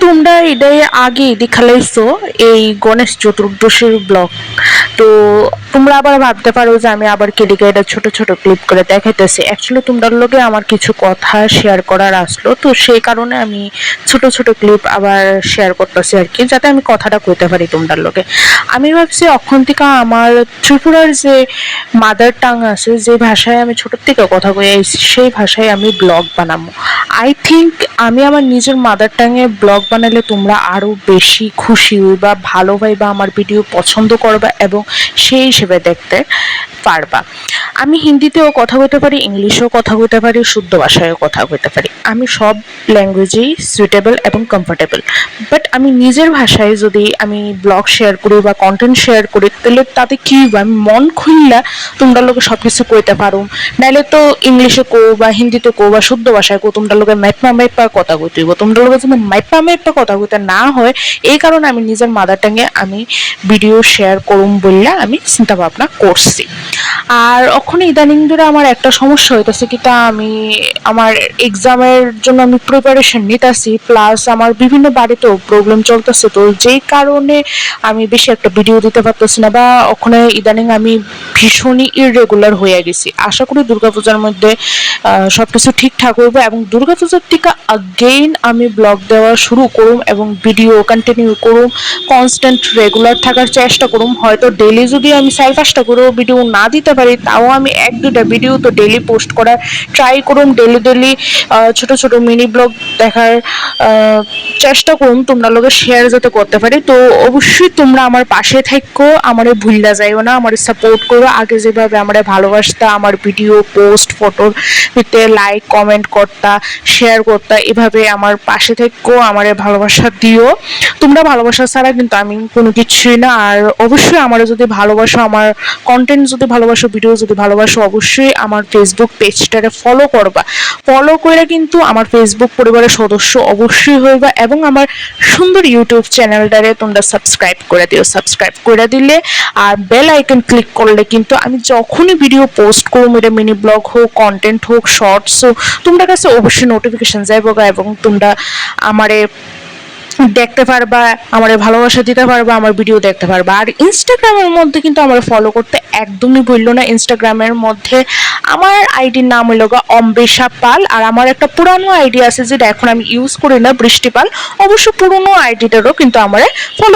তোমরা এটাই আগে দেখালেছো এই গণেশ চতুর্দশীর ব্লগ। তো তোমরা আবার ভাবতে পারো যে আমি আবার কেডিকে এটা ছোট ছোট ক্লিপ করে দেখাইতেছি। অ্যাকচুয়ালি তোমরা লোকে আমার কিছু কথা শেয়ার করার আসলো। তো সেই কারণে আমি ছোট ছোট ক্লিপ আবার শেয়ার করতেছি আর কি, যাতে আমি কথাটা কইতে পারি তোমরা লোকে আমি ভাবছি অখন থেকে আমার ত্রিপুরার যে মাদার টাং আছে, যে ভাষায় আমি ছোট থেকে কথা কই আইছি, সেই ভাষায় আমি ব্লগ বানাবো। আই থিঙ্ক আমি আমার নিজের মাদার টাঙে ব্লগ বানালে তোমরা আরও বেশি খুশি হইবা, ভালো ভাইবা আমার ভিডিও পছন্দ করবা, এবং সেই হিসেবে দেখতে পারবা। আমি হিন্দিতেও কথা বলতে পারি, ইংলিশেও কথা বলতে পারি, শুদ্ধ ভাষায়ও কথা বলতে পারি। আমি সব ল্যাঙ্গুয়েজেই সুইটেবল এবং কমফোর্টেবল বাট আমি নিজের ভাষায় যদি আমি ব্লগ শেয়ার করি বা কন্টেন্ট শেয়ার করি, তাহলে তাতে কি আমি মন খুললা তোমরা লোকে সব কিছু কইতে পারো। নাইলে তো ইংলিশে কো বা হিন্দিতে কো বা শুদ্ধ ভাষায় কো তোমরা লোকে মাইপা মাইপা কথা কইতে হইব। তোমরা লোকে যদি মাইপা মাইপা কথা কইতে না হয়, এই কারণে আমি নিজের মাদার টাঙ্গে আমি ভিডিও শেয়ার করুম বললে আমি চিন্তা ভাবনা করছি। আর ওখানে ইদানিং ধরে আমার একটা সমস্যা হইতেছে তা আমি আমার এক্সামের জন্য আমি প্রিপারেশন নিতেছি প্লাস আমার বিভিন্ন বাড়িতেও প্রবলেম চলতেছে। তো যেই কারণে আমি বেশি একটা ভিডিও দিতে পারতেছি না বা ওখানে ইদানিং আমি ভীষণই ইররেগুলার হয়ে গেছি। আশা করি দুর্গাপূজার মধ্যে আহ, সবকিছু ঠিকঠাক হইব এবং দুর্গাপূজার টিকা আগেইন আমি ব্লগ দেওয়া শুরু করুম এবং ভিডিও কন্টিনিউ করুম কনস্ট্যান্ট রেগুলার থাকার চেষ্টা করুম। হয়তো ডেলি যদি আমি চার পাঁচটা করেও ভিডিও না দিতে পারি, তাও আমি এক দুটা ভিডিও তো ডেলি পোস্ট করার ট্রাই করুন ডেলি ডেলি ছোট ছোট মিনি ব্লগ দেখার চেষ্টা করুন তোমরা লোকে শেয়ার যাতে করতে পারি। তো অবশ্যই তোমরা আমার পাশে থাকো, আমারে ভুললা যাইও না, আমার সাপোর্ট করো। আগে যেভাবে আমার ভালোবাসতা, আমার ভিডিও পোস্ট ফটোর ভিতরে লাইক কমেন্ট করতা শেয়ার করতা, এভাবে আমার পাশে থেকো, আমার ভালোবাসা দিও। তোমরা ভালোবাসা ছাড়া কিন্তু আমি কোনো কিছুই না, আর অবশ্যই আমার যদি ভালোবাসো আমার কন্টেন্ট যদি ভালোবাসো ভিডিও যদি ভালোবাসো, অবশ্যই আমার ফেসবুক পেজটাকে ফলো করবা। ফলো করে কিন্তু আমার ফেসবুক পরিবারের সদস্য অবশ্যই হইবা এবং আমার সুন্দর ইউটিউব চ্যানেলটারে তোমরা সাবস্ক্রাইব করে দিও। সাবস্ক্রাইব করে দিলে আর বেল আইকন ক্লিক করলে কিন্তু আমি যখনই ভিডিও পোস্ট করব এটা মিনি ব্লগ হোক কন্টেন্ট হোক শর্টস হোক, তোমরা কাছে অবশ্যই নোটিফিকেশন যাইব এবং তোমরা আমারে দেখতে পারবা, আমার ভালোবাসা দিতে পারবা, আমার ভিডিও দেখতে পারবা। আর ইনস্টাগ্রামের মধ্যে কিন্তু আমার ফলো করতে একদমই ভুললো না। ইনস্টাগ্রামের মধ্যে আমার আইডির নাম হলো গা অম্বেশা পাল, আর আমার একটা পুরানো আইডি আছে যেটা এখন আমি ইউজ করি না বৃষ্টি পাল অবশ্য পুরনো আইডিটারও কিন্তু আমার ফলো